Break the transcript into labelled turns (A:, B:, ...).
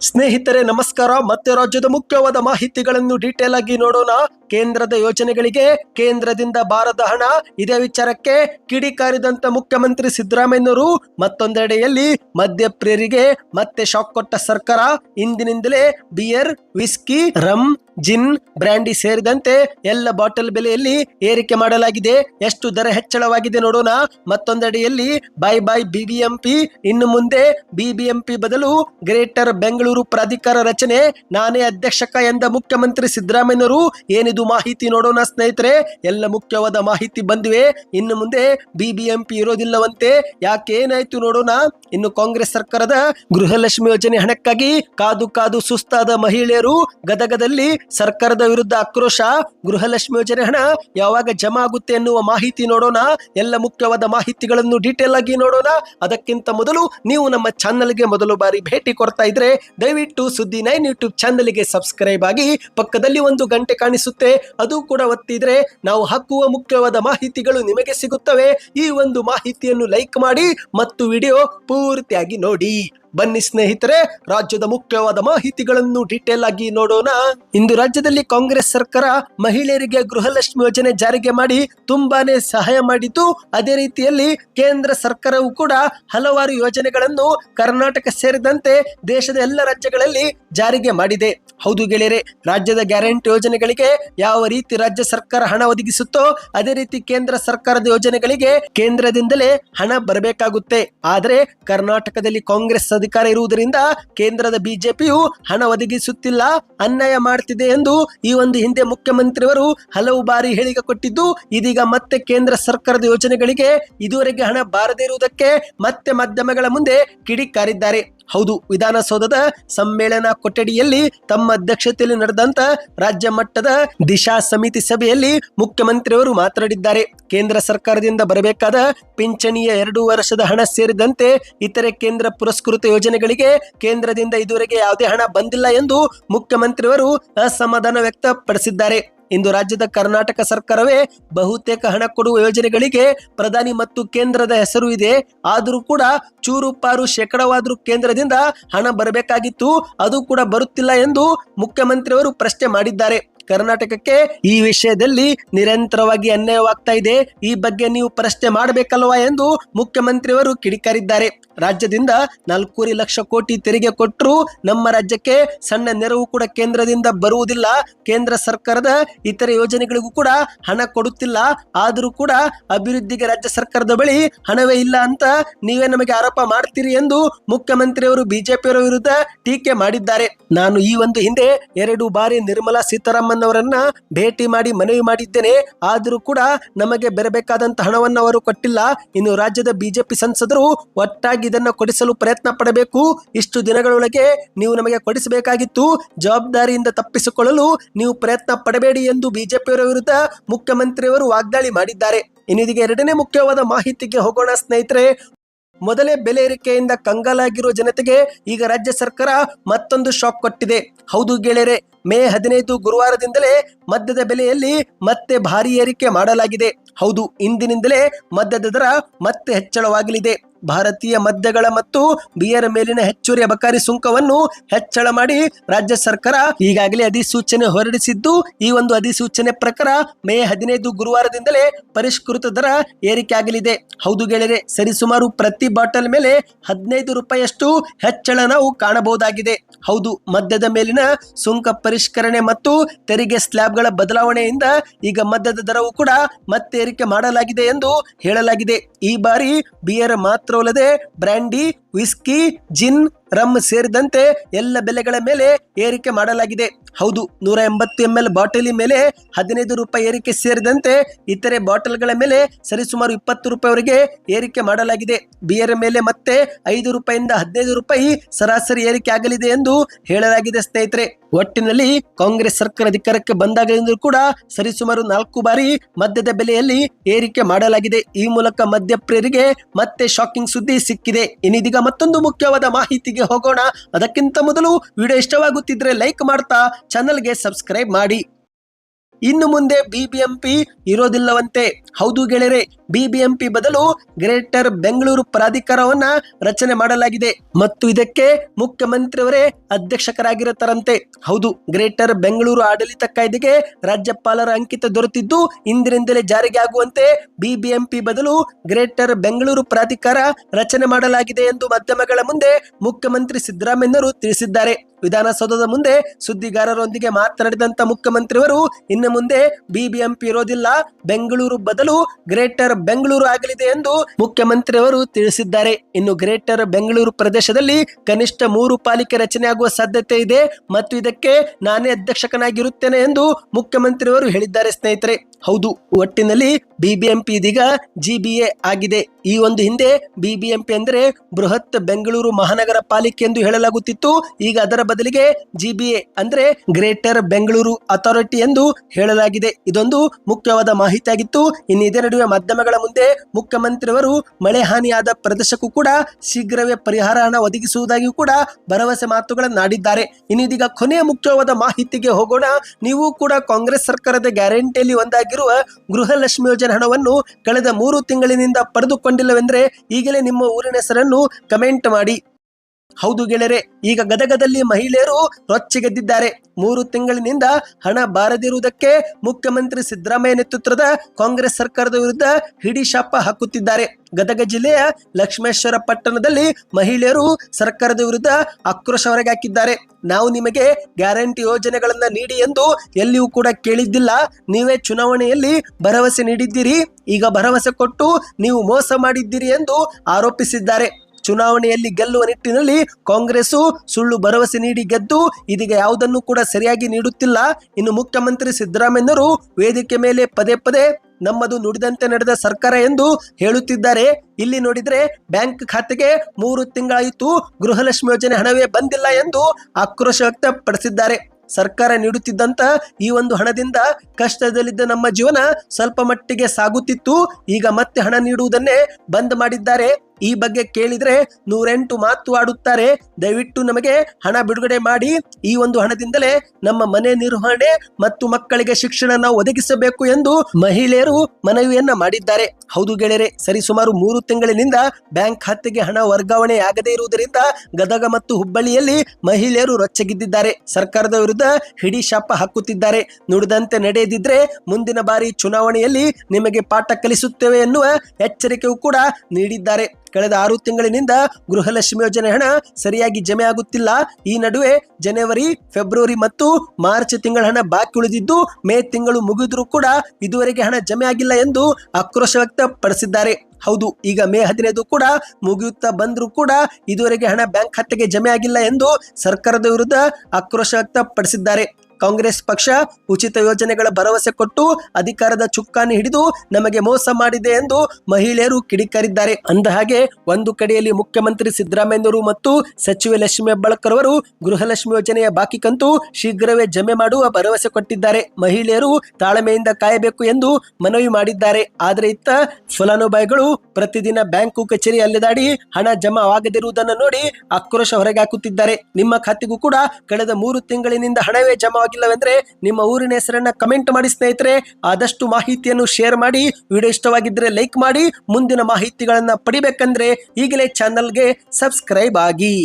A: ಸ್ನೇಹಿತರೆ, ನಮಸ್ಕಾರ. ಮತ್ತೆ ರಾಜ್ಯದ ಮುಖ್ಯವಾದ ಮಾಹಿತಿಗಳನ್ನು ಡೀಟೇಲ್ ಆಗಿ ನೋಡೋಣ. ಕೇಂದ್ರದ ಯೋಜನೆಗಳಿಗೆ ಕೇಂದ್ರದಿಂದ ಬಾರದ ಹಣ. ಇದೇ ವಿಚಾರಕ್ಕೆ ಕಿಡಿಕಾರಿದಂತ ಮುಖ್ಯಮಂತ್ರಿ ಸಿದ್ದರಾಮಯ್ಯನವರು ಮತ್ತೊಂದೆಡೆಯಲ್ಲಿ ಮದ್ಯಪ್ರಿಯರಿಗೆ ಮತ್ತೆ ಶಾಕ್ ಕೊಟ್ಟ ಸರ್ಕಾರ. ಇಂದಿನಿಂದಲೇ beer, whisky rum gin, brandy ಸೇರಿದಂತೆ ಎಲ್ಲ ಬಾಟಲ್ ಬೆಲೆಯಲ್ಲಿ ಏರಿಕೆ ಮಾಡಲಾಗಿದೆ. ಎಷ್ಟು ದರ ಹೆಚ್ಚಳವಾಗಿದೆ ನೋಡೋಣ. ಮತ್ತೊಂದೆಡೆಯಲ್ಲಿ ಬೈ ಬೈ ಬಿಬಿಎಂಪಿ ಇನ್ನು ಮುಂದೆ ಬಿಬಿಎಂಪಿ ಬದಲು ಗ್ರೇಟರ್ ಬೆಂಗಳೂರು ಪ್ರಾಧಿಕಾರ ರಚನೆ. ನಾನೇ ಅಧ್ಯಕ್ಷಕ ಎಂದ ಮುಖ್ಯಮಂತ್ರಿ ಸಿದ್ದರಾಮಯ್ಯನವರು. ಏನಿದು ಮಾಹಿತಿ ನೋಡೋಣ ಸ್ನೇಹಿತರೆ. ಎಲ್ಲ ಮುಖ್ಯವಾದ ಮಾಹಿತಿ ಬಂದಿವೆ. ಇನ್ನು ಮುಂದೆ ಬಿಬಿಎಂಪಿ ಇರೋದಿಲ್ಲವಂತೆ. ಯಾಕೆ ಏನಾಯ್ತು ನೋಡೋಣ. ಇನ್ನು ಕಾಂಗ್ರೆಸ್ ಸರ್ಕಾರದ ಗೃಹಲಕ್ಷ್ಮಿ ಯೋಜನೆ ಹಣಕ್ಕಾಗಿ ಕಾದು ಕಾದು ಸುಸ್ತಾದ ಮಹಿಳೆಯರು ಗದಗದಲ್ಲಿ ಸರ್ಕಾರದ ವಿರುದ್ಧ ಆಕ್ರೋಶ, ಗೃಹಲಕ್ಷ್ಮಿ ಯೋಜನೆ ಹಣ, ಯಾವಾಗ ಜಮಾ ಆಗುತ್ತೆ ಎನ್ನುವ ಮಾಹಿತಿ ನೋಡೋಣ. ಎಲ್ಲ ಮುಖ್ಯವಾದ ಮಾಹಿತಿಗಳನ್ನು ಡೀಟೇಲ್ ಆಗಿ ನೋಡೋಣ. ಅದಕ್ಕಿಂತ ಮೊದಲು ನೀವು ನಮ್ಮ ಚಾನಲ್ಗೆ ಮೊದಲು ಬಾರಿ ಭೇಟಿ ಕೊಡ್ತಾ ಇದ್ರೆ, ದಯವಿಟ್ಟು ಸುದ್ದಿ ನೈನ್ ಯೂಟ್ಯೂಬ್ ಚಾನಲ್ಗೆ ಸಬ್ಸ್ಕ್ರೈಬ್ ಆಗಿ ಪಕ್ಕದಲ್ಲಿ ಒಂದು ಗಂಟೆ ಕಾಣಿಸುತ್ತೆ. ಅದು ಕೂಡ ಒತ್ತಿದ್ರೆ ನಾವು ಹಾಕುವ ಮುಖ್ಯವಾದ ಮಾಹಿತಿಗಳು ನಿಮಗೆ ಸಿಗುತ್ತವೆ. ಈ ಒಂದು ಮಾಹಿತಿಯನ್ನು ಲೈಕ್ ಮಾಡಿ ಮತ್ತು ವಿಡಿಯೋ ಪೂರ್ತಿಯಾಗಿ ನೋಡಿ. ಬನ್ನಿ ಸ್ನೇಹಿತರೆ, ರಾಜ್ಯದ ಮುಖ್ಯವಾದ ಮಾಹಿತಿಗಳನ್ನು ಡೀಟೇಲ್ ಆಗಿ ನೋಡೋಣ. ಇಂದು ರಾಜ್ಯದಲ್ಲಿ ಕಾಂಗ್ರೆಸ್ ಸರ್ಕಾರ ಮಹಿಳೆಯರಿಗೆ ಗೃಹಲಕ್ಷ್ಮಿ ಯೋಜನೆ ಜಾರಿಗೆ ಮಾಡಿ ತುಂಬಾನೇ ಸಹಾಯ ಮಾಡಿದ್ದು, ಅದೇ ರೀತಿಯಲ್ಲಿ ಕೇಂದ್ರ ಸರ್ಕಾರವು ಕೂಡ ಹಲವಾರು ಯೋಜನೆಗಳನ್ನು ಕರ್ನಾಟಕ ಸೇರಿದಂತೆ ದೇಶದ ಎಲ್ಲ ರಾಜ್ಯಗಳಲ್ಲಿ ಜಾರಿಗೆ ಮಾಡಿದೆ. ಹೌದು ಗೆಳೆಯರೆ, ರಾಜ್ಯದ ಗ್ಯಾರಂಟಿ ಯೋಜನೆಗಳಿಗೆ ಯಾವ ರೀತಿ ರಾಜ್ಯ ಸರ್ಕಾರ ಹಣ ಒದಗಿಸುತ್ತೋ, ಅದೇ ರೀತಿ ಕೇಂದ್ರ ಸರ್ಕಾರದ ಯೋಜನೆಗಳಿಗೆ ಕೇಂದ್ರದಿಂದಲೇ ಹಣ ಬರಬೇಕಾಗುತ್ತೆ. ಆದರೆ ಕರ್ನಾಟಕದಲ್ಲಿ ಕಾಂಗ್ರೆಸ್ ಅಧಿಕಾರ ಇರುವುದರಿಂದ ಕೇಂದ್ರದ ಬಿಜೆಪಿಯು ಹಣ ಒದಗಿಸುತ್ತಿಲ್ಲ, ಅನ್ಯಾಯ ಮಾಡ್ತಿದೆ ಎಂದು ಈ ಒಂದು ಹಿಂದೆ ಮುಖ್ಯಮಂತ್ರಿಯವರು ಹಲವು ಬಾರಿ ಹೇಳಿಕೆ ಕೊಟ್ಟಿದ್ದು, ಇದೀಗ ಮತ್ತೆ ಕೇಂದ್ರ ಸರ್ಕಾರದ ಯೋಜನೆಗಳಿಗೆ ಇದುವರೆಗೆ ಹಣ ಬಾರದೇ ಇರುವುದಕ್ಕೆ ಮತ್ತೆ ಮಾಧ್ಯಮಗಳ ಮುಂದೆ ಕಿಡಿಕಾರಿದ್ದಾರೆ. ಹೌದು, ವಿಧಾನಸೌಧದ ಸಮ್ಮೇಳನ ಕೊಠಡಿಯಲ್ಲಿ ತಮ್ಮ ಅಧ್ಯಕ್ಷತೆಯಲ್ಲಿ ನಡೆದಂತ ರಾಜ್ಯ ಮಟ್ಟದ ದಿಶಾ ಸಮಿತಿ ಸಭೆಯಲ್ಲಿ ಮುಖ್ಯಮಂತ್ರಿಯವರು ಮಾತನಾಡಿದ್ದಾರೆ. ಕೇಂದ್ರ ಸರ್ಕಾರದಿಂದ ಬರಬೇಕಾದ ಪಿಂಚಣಿಯ ಎರಡು ವರ್ಷದ ಹಣ ಸೇರಿದಂತೆ ಇತರೆ ಕೇಂದ್ರ ಪುರಸ್ಕೃತ ಯೋಜನೆಗಳಿಗೆ ಕೇಂದ್ರದಿಂದ ಇದುವರೆಗೆ ಯಾವುದೇ ಹಣ ಬಂದಿಲ್ಲ ಎಂದು ಮುಖ್ಯಮಂತ್ರಿಯವರು ಅಸಮಾಧಾನ ವ್ಯಕ್ತಪಡಿಸಿದ್ದಾರೆ. ಇಂದು ರಾಜ್ಯದ ಕರ್ನಾಟಕ ಸರ್ಕಾರವೇ ಬಹುತೇಕ ಹಣ ಕೊಡುವ ಯೋಜನೆಗಳಿಗೆ ಪ್ರಧಾನಿ ಮತ್ತು ಕೇಂದ್ರದ ಹೆಸರು ಇದೆ. ಆದರೂ ಕೂಡ ಚೂರು ಪಾರು ಶೇಕಡವಾದರೂ ಕೇಂದ್ರದಿಂದ ಹಣ ಬರಬೇಕಾಗಿತ್ತು. ಅದು ಕೂಡ ಬರುತ್ತಿಲ್ಲ ಎಂದು ಮುಖ್ಯಮಂತ್ರಿಯವರು ಪ್ರಶ್ನೆ ಮಾಡಿದ್ದಾರೆ. ಕರ್ನಾಟಕಕ್ಕೆ ಈ ವಿಷಯದಲ್ಲಿ ನಿರಂತರವಾಗಿ ಅನ್ಯಾಯವಾಗ್ತಾ ಇದೆ. ಈ ಬಗ್ಗೆ ನೀವು ಪ್ರಶ್ನೆ ಮಾಡಬೇಕಲ್ವಾ ಎಂದು ಮುಖ್ಯಮಂತ್ರಿಯವರು ಕಿಡಿಕಾರಿದ್ದಾರೆ. ರಾಜ್ಯದಿಂದ ನಾಲ್ಕೂವರೆ ಲಕ್ಷ ಕೋಟಿ ತೆರಿಗೆ ಕೊಟ್ಟರು ನಮ್ಮ ರಾಜ್ಯಕ್ಕೆ ಸಣ್ಣ ನೆರವು ಕೂಡ ಕೇಂದ್ರದಿಂದ ಬರುವುದಿಲ್ಲ. ಕೇಂದ್ರ ಸರ್ಕಾರದ ಇತರೆ ಯೋಜನೆಗಳಿಗೂ ಕೂಡ ಹಣ ಕೊಡುತ್ತಿಲ್ಲ. ಆದರೂ ಕೂಡ ಅಭಿವೃದ್ಧಿಗೆ ರಾಜ್ಯ ಸರ್ಕಾರದ ಬಳಿ ಹಣವೇ ಇಲ್ಲ ಅಂತ ನೀವೇ ನಮಗೆ ಆರೋಪ ಮಾಡ್ತೀರಿ ಎಂದು ಮುಖ್ಯಮಂತ್ರಿಯವರು ಬಿಜೆಪಿಯವರ ವಿರುದ್ಧ ಟೀಕೆ ಮಾಡಿದ್ದಾರೆ. ನಾನು ಈ ಒಂದು ಹಿಂದೆ ಎರಡು ಬಾರಿ ನಿರ್ಮಲಾ ಸೀತಾರಾಮನ್ ಅವರನ್ನ ಭೇಟಿ ಮಾಡಿ ಮನವಿ ಮಾಡಿದ್ದೇನೆ. ಆದರೂ ಕೂಡ ನಮಗೆ ಬರಬೇಕಾದಂತ ಹಣವನ್ನು ಅವರು ಕೊಟ್ಟಿಲ್ಲ. ಇನ್ನು ರಾಜ್ಯದ ಬಿಜೆಪಿ ಸಂಸದರು ಒಟ್ಟಾಗಿ ಇದನ್ನು ಕೊಡಿಸಲು ಪ್ರಯತ್ನ ಪಡಬೇಕು. ಇಷ್ಟು ದಿನಗಳೊಳಗೆ ನೀವು ನಮಗೆ ಕೊಡಿಸಬೇಕಾಗಿತ್ತು. ಜವಾಬ್ದಾರಿಯಿಂದ ತಪ್ಪಿಸಿಕೊಳ್ಳಲು ನೀವು ಪ್ರಯತ್ನ ಪಡಬೇಡಿ ಎಂದು ಬಿಜೆಪಿಯವರ ವಿರುದ್ಧ ಮುಖ್ಯಮಂತ್ರಿಯವರು ವಾಗ್ದಾಳಿ ಮಾಡಿದ್ದಾರೆ. ಇನ್ನಿದಿಗೆ ಎರಡನೇ ಮುಖ್ಯವಾದ ಮಾಹಿತಿಗೆ ಹೋಗೋಣ ಸ್ನೇಹಿತರೆ. ಮೊದಲೇ ಬೆಲೆ ಏರಿಕೆಯಿಂದ ಕಂಗಾಲಾಗಿರುವ ಜನತೆಗೆ ಈಗ ರಾಜ್ಯ ಸರ್ಕಾರ ಮತ್ತೊಂದು ಶಾಕ್ ಕೊಟ್ಟಿದೆ. ಹೌದು ಗೆಳೆಯರೆ, ಮೇ ಹದಿನೈದು ಗುರುವಾರದಿಂದಲೇ ಮದ್ಯದ ಬೆಲೆಯಲ್ಲಿ ಮತ್ತೆ ಭಾರಿ ಏರಿಕೆ ಮಾಡಲಾಗಿದೆ. ಹೌದು, ಇಂದಿನಿಂದಲೇ ಮದ್ಯದ ದರ ಮತ್ತೆ ಹೆಚ್ಚಳವಾಗಲಿದೆ. ಭಾರತೀಯ ಮದ್ಯಗಳ ಮತ್ತು ಬಿಯರ್ ಮೇಲಿನ ಹೆಚ್ಚುವರಿ ಅಬಕಾರಿ ಸುಂಕವನ್ನು ಹೆಚ್ಚಳ ಮಾಡಿ ರಾಜ್ಯ ಸರ್ಕಾರ ಈಗಾಗಲೇ ಅಧಿಸೂಚನೆ ಹೊರಡಿಸಿದ್ದು, ಈ ಒಂದು ಅಧಿಸೂಚನೆ ಪ್ರಕಾರ ಮೇ ಹದಿನೈದು ಗುರುವಾರದಿಂದಲೇ ಪರಿಷ್ಕೃತ ದರ ಏರಿಕೆ ಆಗಲಿದೆ ಹೌದು ಗೆಳೆಯರೆ, ಸರಿಸುಮಾರು ಪ್ರತಿ ಬಾಟಲ್ ಮೇಲೆ ಹದಿನೈದು ರೂಪಾಯಿಯಷ್ಟು ಹೆಚ್ಚಳ ನಾವು ಕಾಣಬಹುದಾಗಿದೆ. ಹೌದು, ಮದ್ಯದ ಮೇಲಿನ ಸುಂಕ ಪರಿಷ್ಕರಣೆ ಮತ್ತು ತೆರಿಗೆ ಸ್ಲ್ಯಾಬ್ಗಳ ಬದಲಾವಣೆಯಿಂದ ಈಗ ಮದ್ಯದ ದರವು ಕೂಡ ಮತ್ತೆ ಏರಿಕೆ ಮಾಡಲಾಗಿದೆ ಎಂದು ಹೇಳಲಾಗಿದೆ. ಈ ಬಾರಿ ಬಿಯರ್ ಮಾತ್ರವಲ್ಲದೆ ಬ್ರ್ಯಾಂಡಿ ವಿಸ್ಕಿ ಜಿನ್ ರಮ್ ಸೇರಿದಂತೆ ಎಲ್ಲ ಬೆಲೆಗಳ ಮೇಲೆ ಏರಿಕೆ ಮಾಡಲಾಗಿದೆ. ಹೌದು, ನೂರ ಎಂಬತ್ತು ಎಂ ಎಲ್ ಬಾಟಲಿ ಮೇಲೆ ಹದಿನೈದು ರೂಪಾಯಿ ಏರಿಕೆ ಸೇರಿದಂತೆ ಇತರೆ ಬಾಟಲ್ಗಳ ಮೇಲೆ ಸರಿಸುಮಾರು ಇಪ್ಪತ್ತು ರೂಪಾಯಿವರೆಗೆ ಏರಿಕೆ ಮಾಡಲಾಗಿದೆ. ಬಿಯರ್ ಮೇಲೆ ಮತ್ತೆ ಐದು ರೂಪಾಯಿಂದ ಹದಿನೈದು ರೂಪಾಯಿ ಸರಾಸರಿ ಏರಿಕೆ ಆಗಲಿದೆ ಎಂದು ಹೇಳಲಾಗಿದೆ ಸ್ನೇಹಿತರೆ. ಒಟ್ಟಿನಲ್ಲಿ ಕಾಂಗ್ರೆಸ್ ಸರ್ಕಾರ ಅಧಿಕಾರಕ್ಕೆ ಬಂದಾಗಲಿಂದಲೂ ಕೂಡ ಸರಿಸುಮಾರು ನಾಲ್ಕು ಬಾರಿ ಮದ್ಯದ ಬೆಲೆಯಲ್ಲಿ ಏರಿಕೆ ಮಾಡಲಾಗಿದೆ. ಈ ಮೂಲಕ ಮದ್ಯಪ್ರಿಯರಿಗೆ ಮತ್ತೆ ಶಾಕಿಂಗ್ ಸುದ್ದಿ ಸಿಕ್ಕಿದೆ. ಇನ್ನಿದೀಗ ಮತ್ತೊಂದು ಮುಖ್ಯವಾದ ಮಾಹಿತಿಗೆ ಹೋಗೋಣ. ಅದಕ್ಕಿಂತ ಮೊದಲು ವಿಡಿಯೋ ಇಷ್ಟವಾಗುತ್ತಿದ್ರೆ ಲೈಕ್ ಮಾಡ್ತಾ ಚಾನಲ್ಗೆ ಸಬ್ಸ್ಕ್ರೈಬ್ ಮಾಡಿ. ಇನ್ನು ಮುಂದೆ ಬಿಬಿಎಂಪಿ ಇರೋದಿಲ್ಲವಂತೆ. ಹೌದು ಗೆಳೆಯರೆ ಬಿಬಿಎಂಪಿ ಬದಲು ಗ್ರೇಟರ್ ಬೆಂಗಳೂರು ಪ್ರಾಧಿಕಾರವನ್ನ ರಚನೆ ಮಾಡಲಾಗಿದೆ. ಮತ್ತು ಇದಕ್ಕೆ ಮುಖ್ಯಮಂತ್ರಿಯವರೇ ಅಧ್ಯಕ್ಷಕರಾಗಿರುತ್ತಾರಂತೆ. ಹೌದು, ಗ್ರೇಟರ್ ಬೆಂಗಳೂರು ಆಡಳಿತ ಕಾಯ್ದೆಗೆ ರಾಜ್ಯಪಾಲರ ಅಂಕಿತ ದೊರೆತಿದ್ದು, ಇಂದಿನಿಂದಲೇ ಜಾರಿಗೆ ಆಗುವಂತೆ ಬಿಬಿಎಂಪಿ ಬದಲು ಗ್ರೇಟರ್ ಬೆಂಗಳೂರು ಪ್ರಾಧಿಕಾರ ರಚನೆ ಮಾಡಲಾಗಿದೆ ಎಂದು ಮಾಧ್ಯಮಗಳ ಮುಂದೆ ಮುಖ್ಯಮಂತ್ರಿ ಸಿದ್ದರಾಮಯ್ಯರು ತಿಳಿಸಿದ್ದಾರೆ. ವಿಧಾನಸೌಧದ ಮುಂದೆ ಸುದ್ದಿಗಾರರೊಂದಿಗೆ ಮಾತನಾಡಿದಂತ ಮುಖ್ಯಮಂತ್ರಿಯವರು, ಇನ್ನು ಮುಂದೆ ಬಿಬಿಎಂಪಿ ಇರೋದಿಲ್ಲ, ಬೆಂಗಳೂರು ಬದಲು ಗ್ರೇಟರ್ ಬೆಂಗಳೂರು ಆಗಲಿದೆ ಎಂದು ಮುಖ್ಯಮಂತ್ರಿಯವರು ತಿಳಿಸಿದ್ದಾರೆ. ಇನ್ನು ಗ್ರೇಟರ್ ಬೆಂಗಳೂರು ಪ್ರದೇಶದಲ್ಲಿ ಕನಿಷ್ಠ ಮೂರು ಪಾಲಿಕೆ ರಚನೆಯಾಗುವ ಸಾಧ್ಯತೆ ಇದೆ ಮತ್ತು ಇದಕ್ಕೆ ನಾನೇ ಅಧ್ಯಕ್ಷಕನಾಗಿರುತ್ತೇನೆ ಎಂದು ಮುಖ್ಯಮಂತ್ರಿಯವರು ಹೇಳಿದ್ದಾರೆ ಸ್ನೇಹಿತರೆ. ಹೌದು, ಒಟ್ಟಿನಲ್ಲಿ ಬಿಬಿಎಂಪಿ ಇದೀಗ ಜಿಬಿಎ ಆಗಿದೆ. ಈ ಒಂದು ಹಿಂದೆ ಬಿಬಿಎಂಪಿ ಅಂದರೆ ಬೃಹತ್ ಬೆಂಗಳೂರು ಮಹಾನಗರ ಪಾಲಿಕೆ ಎಂದು ಹೇಳಲಾಗುತ್ತಿತ್ತು. ಈಗ ಅದರ ಬದಲಿಗೆ ಜಿಬಿಎ ಅಂದ್ರೆ ಗ್ರೇಟರ್ ಬೆಂಗಳೂರು ಅಥಾರಿಟಿ ಎಂದು ಹೇಳಲಾಗಿದೆ. ಇದೊಂದು ಮುಖ್ಯವಾದ ಮಾಹಿತಿಯಾಗಿತ್ತು. ಇನ್ನು ಇದೇ ನಡುವೆ ಮಾಧ್ಯಮಗಳ ಮುಂದೆ ಮುಖ್ಯಮಂತ್ರಿಯವರು ಮಳೆ ಹಾನಿಯಾದ ಪ್ರದೇಶಕ್ಕೂ ಕೂಡ ಶೀಘ್ರವೇ ಪರಿಹಾರ ಹಣ ಒದಗಿಸುವುದಾಗಿಯೂ ಕೂಡ ಭರವಸೆ ಮಾತುಗಳನ್ನಾಡಿದ್ದಾರೆ ಇನ್ನು ಇದೀಗ ಕೊನೆಯ ಮುಖ್ಯವಾದ ಮಾಹಿತಿಗೆ ಹೋಗೋಣ. ನೀವು ಕೂಡ ಕಾಂಗ್ರೆಸ್ ಸರ್ಕಾರದ ಗ್ಯಾರಂಟಿಯಲ್ಲಿ ಒಂದಾಗಿರುವ ಗೃಹಲಕ್ಷ್ಮಿ ಯೋಜನೆ ಹಣವನ್ನು ಕಳೆದ ಮೂರು ತಿಂಗಳಿನಿಂದ ಪಡೆದುಕೊಂಡಿಲ್ಲವೆಂದರೆ ಈಗಲೇ ನಿಮ್ಮ ಊರಿನ ಹೆಸರನ್ನು ಕಮೆಂಟ್ ಮಾಡಿ. ಹೌದು ಗೆಳೆಯರೆ, ಈಗ ಗದಗದಲ್ಲಿ ಮಹಿಳೆಯರು ರೊಚ್ಚಿಗೆದ್ದಿದ್ದಾರೆ. ಮೂರು ತಿಂಗಳಿನಿಂದ ಹಣ ಬಾರದಿರುವುದಕ್ಕೆ ಮುಖ್ಯಮಂತ್ರಿ ಸಿದ್ದರಾಮಯ್ಯ ನೇತೃತ್ವದ ಕಾಂಗ್ರೆಸ್ ಸರ್ಕಾರದ ವಿರುದ್ಧ ಹಿಡಿಶಾಪ ಹಾಕುತ್ತಿದ್ದಾರೆ. ಗದಗ ಜಿಲ್ಲೆಯ ಲಕ್ಷ್ಮೇಶ್ವರ ಪಟ್ಟಣದಲ್ಲಿ ಮಹಿಳೆಯರು ಸರ್ಕಾರದ ವಿರುದ್ಧ ಆಕ್ರೋಶ ಹೊರಗೆ ಹಾಕಿದ್ದಾರೆ ನಾವು ನಿಮಗೆ ಗ್ಯಾರಂಟಿ ಯೋಜನೆಗಳನ್ನ ನೀಡಿ ಎಂದು ಎಲ್ಲಿಯೂ ಕೂಡ ಕೇಳಿದ್ದಿಲ್ಲ. ನೀವೇ ಚುನಾವಣೆಯಲ್ಲಿ ಭರವಸೆ ನೀಡಿದ್ದೀರಿ. ಈಗ ಭರವಸೆ ಕೊಟ್ಟು ನೀವು ಮೋಸ ಮಾಡಿದ್ದೀರಿ ಎಂದು ಆರೋಪಿಸಿದ್ದಾರೆ. ಚುನಾವಣೆಯಲ್ಲಿ ಗೆಲ್ಲುವ ನಿಟ್ಟಿನಲ್ಲಿ ಕಾಂಗ್ರೆಸ್ಸು ಸುಳ್ಳು ಭರವಸೆ ನೀಡಿ ಗೆದ್ದು ಇದೀಗ ಯಾವುದನ್ನು ಕೂಡ ಸರಿಯಾಗಿ ನೀಡುತ್ತಿಲ್ಲ. ಇನ್ನು ಮುಖ್ಯಮಂತ್ರಿ ಸಿದ್ದರಾಮಯ್ಯರು ವೇದಿಕೆ ಮೇಲೆ ಪದೇ ಪದೇ ನಮ್ಮದು ನುಡಿದಂತೆ ನಡೆದ ಸರ್ಕಾರ ಎಂದು ಹೇಳುತ್ತಿದ್ದಾರೆ. ಇಲ್ಲಿ ನೋಡಿದ್ರೆ ಬ್ಯಾಂಕ್ ಖಾತೆಗೆ ಮೂರು ತಿಂಗಳಾಯಿತು. ಗೃಹಲಕ್ಷ್ಮಿ ಯೋಜನೆ ಹಣವೇ ಬಂದಿಲ್ಲ ಎಂದು ಆಕ್ರೋಶ ವ್ಯಕ್ತಪಡಿಸಿದ್ದಾರೆ. ಸರ್ಕಾರ ನೀಡುತ್ತಿದ್ದಂತ ಈ ಒಂದು ಹಣದಿಂದ ಕಷ್ಟದಲ್ಲಿದ್ದ ನಮ್ಮ ಜೀವನ ಸ್ವಲ್ಪ ಮಟ್ಟಿಗೆ ಸಾಗುತ್ತಿತ್ತು. ಈಗ ಮತ್ತೆ ಹಣ ನೀಡುವುದನ್ನೇ ಬಂದ್ ಮಾಡಿದ್ದಾರೆ. ಈ ಬಗ್ಗೆ ಕೇಳಿದ್ರೆ ನೂರೆಂಟು ಮಾತು ಆಡುತ್ತಾರೆ. ದಯವಿಟ್ಟು ನಮಗೆ ಹಣ ಬಿಡುಗಡೆ ಮಾಡಿ. ಈ ಒಂದು ಹಣದಿಂದಲೇ ನಮ್ಮ ಮನೆ ನಿರ್ವಹಣೆ ಮತ್ತು ಮಕ್ಕಳಿಗೆ ಶಿಕ್ಷಣ ಒದಗಿಸಬೇಕು ಎಂದು ಮಹಿಳೆಯರು ಮನವಿಯನ್ನ ಮಾಡಿದ್ದಾರೆ. ಹೌದು ಗೆಳೆಯರೆ ಸರಿಸುಮಾರು ಮೂರು ತಿಂಗಳಿನಿಂದ ಬ್ಯಾಂಕ್ ಖಾತೆಗೆ ಹಣ ವರ್ಗಾವಣೆ ಆಗದೇ ಇರುವುದರಿಂದ ಗದಗ ಮತ್ತು ಹುಬ್ಬಳ್ಳಿಯಲ್ಲಿ ಮಹಿಳೆಯರು ರೊಚ್ಚಗಿದ್ದಿದ್ದಾರೆ. ಸರ್ಕಾರದ ವಿರುದ್ಧ ಹಿಡಿ ಶಾಪ ಹಾಕುತ್ತಿದ್ದಾರೆ. ನುಡಿದಂತೆ ನಡೆಯದಿದ್ರೆ ಮುಂದಿನ ಬಾರಿ ಚುನಾವಣೆಯಲ್ಲಿ ನಿಮಗೆ ಪಾಠ ಕಲಿಸುತ್ತೇವೆ ಎನ್ನುವ ಎಚ್ಚರಿಕೆಯೂ ಕೂಡ ನೀಡಿದ್ದಾರೆ. ಕಳೆದ ಆರು ತಿಂಗಳಿನಿಂದ ಗೃಹಲಕ್ಷ್ಮಿ ಯೋಜನೆ ಹಣ ಸರಿಯಾಗಿ ಜಮೆ ಆಗುತ್ತಿಲ್ಲ. ಈ ನಡುವೆ ಜನವರಿ, ಫೆಬ್ರವರಿ ಮತ್ತು ಮಾರ್ಚ್ ತಿಂಗಳ ಹಣ ಬಾಕಿ ಉಳಿದಿದ್ದು, ಮೇ ತಿಂಗಳು ಮುಗಿದ್ರೂ ಕೂಡ ಇದುವರೆಗೆ ಹಣ ಜಮೆ ಆಗಿಲ್ಲ ಎಂದು ಆಕ್ರೋಶ ವ್ಯಕ್ತಪಡಿಸಿದ್ದಾರೆ. ಹೌದು, ಈಗ ಮೇ ಹದಿನೈದು ಕೂಡ ಮುಗಿಯುತ್ತಾ ಬಂದರೂ ಕೂಡ ಇದುವರೆಗೆ ಹಣ ಬ್ಯಾಂಕ್ ಖಾತೆಗೆ ಜಮೆ ಆಗಿಲ್ಲ ಎಂದು ಸರ್ಕಾರದ ವಿರುದ್ಧ ಆಕ್ರೋಶ ವ್ಯಕ್ತಪಡಿಸಿದ್ದಾರೆ. ಕಾಂಗ್ರೆಸ್ ಪಕ್ಷ ಉಚಿತ ಯೋಜನೆಗಳ ಭರವಸೆ ಕೊಟ್ಟು ಅಧಿಕಾರದ ಚುಕ್ಕಾನಿ ಹಿಡಿದು ನಮಗೆ ಮೋಸ ಮಾಡಿದೆ ಎಂದು ಮಹಿಳೆಯರು ಕಿಡಿಕಾರಿದ್ದಾರೆ. ಅಂದ ಹಾಗೆ ಒಂದು ಕಡೆಯಲ್ಲಿ ಮುಖ್ಯಮಂತ್ರಿ ಸಿದ್ದರಾಮಯ್ಯರು ಮತ್ತು ಸಚಿವೆ ಲಕ್ಷ್ಮಿ ಹೆಬ್ಬಾಳ್ಕರ್ ಅವರು ಗೃಹಲಕ್ಷ್ಮಿ ಯೋಜನೆಯ ಬಾಕಿ ಕಂತು ಶೀಘ್ರವೇ ಜಮೆ ಮಾಡುವ ಭರವಸೆ ಕೊಟ್ಟಿದ್ದಾರೆ. ಮಹಿಳೆಯರು ತಾಳ್ಮೆಯಿಂದ ಕಾಯಬೇಕು ಎಂದು ಮನವಿ ಮಾಡಿದ್ದಾರೆ. ಆದರೆ ಇತ್ತ ಫಲಾನುಭವಿಗಳು ಪ್ರತಿದಿನ ಬ್ಯಾಂಕು ಕಚೇರಿ ಅಲೆದಾಡಿ ಹಣ ಜಮಾ ಆಗದಿರುವುದನ್ನು ನೋಡಿ ಆಕ್ರೋಶ ಹೊರಗೆ ಹಾಕುತ್ತಿದ್ದಾರೆ ನಿಮ್ಮ ಖಾತೆಗೂ ಕೂಡ ಕಳೆದ ಮೂರು ತಿಂಗಳಿನಿಂದ ಹಣವೇ ಜಮಾ ಆಗಿಲ್ಲವೆಂದ್ರೆ ನಿಮ್ಮ ಊರಿನ ಹೆಸರನ್ನ ಕಮೆಂಟ್ ಮಾಡಿ ಸ್ನೇಹಿತರೆ, ಆದಷ್ಟು ಮಾಹಿತಿಯನ್ನು ಶೇರ್ ಮಾಡಿ ವಿಡಿಯೋ ಇಷ್ಟವಾಗಿದ್ದರೆ ಲೈಕ್ ಮಾಡಿ, ಮುಂದಿನ ಮಾಹಿತಿಗಳನ್ನ ಪಡಿಬೇಕಂದ್ರೆ ಈಗಲೇ ಚಾನಲ್ಗೆ ಸಬ್ಸ್ಕ್ರೈಬ್ ಆಗಿ.